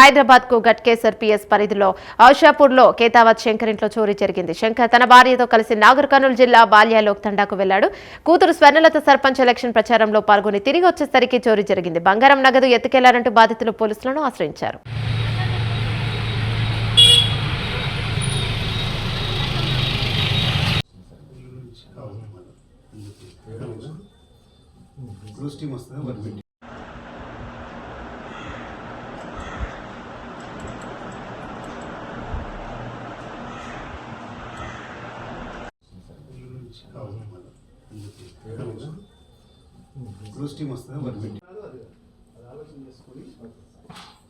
హైదరాబాద్కు గట్కేసర్ పిఎస్ పరిధిలో ఔషాపూర్లో కేతావత్ శంకర్ ఇంట్లో చోరీ జరిగింది. శంకర్ తన భార్యతో కలిసి నాగర్ కర్నూలు జిల్లా బాల్యాలోక్ తండాకు వెళ్ళాడు కూతురు స్వర్ణలత సర్పంచ్ ఎలక్షన్ ప్రచారంలో పాల్గొని తిరిగి వచ్చేసరికి చోరీ జరిగింది. బంగారం నగదు ఎత్తుకెళ్ళారంటూ బాధితులు పోలీసులను ఆశ్రయించారు. వస్తుంది? బ్లూ స్టీమ్ వస్తుంది వన్ మినిట్ అది ఆలోచన చేసుకొని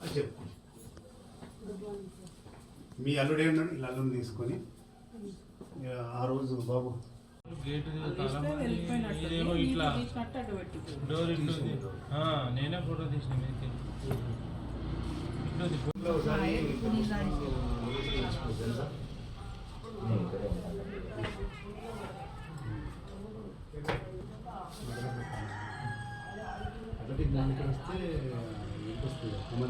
అది చెప్పు మీ అల్లుడే ఉన్నాడు ఇలా అల్లుని తీసుకొని ఇక ఆ రోజు బాబు. గేట్ ఇట్లా డోర్ ఇట్లుంది. నేనే ఫోటో తీసిన ఇట్లుంది ఒకటి దానికి వస్తే వస్తుంది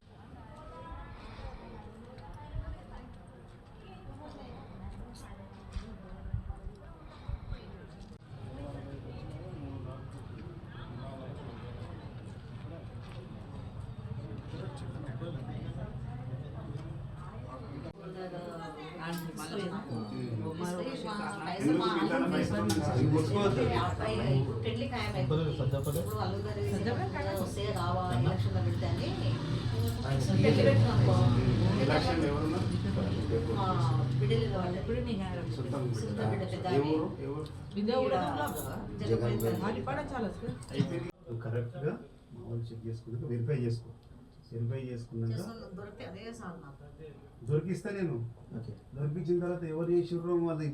ఎందుకు బిడ్డలు కరెక్ట్గా మామూలు చెక్ చేసుకున్నాక వెరిఫై చేసుకో వెరిఫై చేసుకున్నాక దొరికిస్తా నేను దొరికించిన తర్వాత ఎవరు చేసిర్రో వాళ్ళ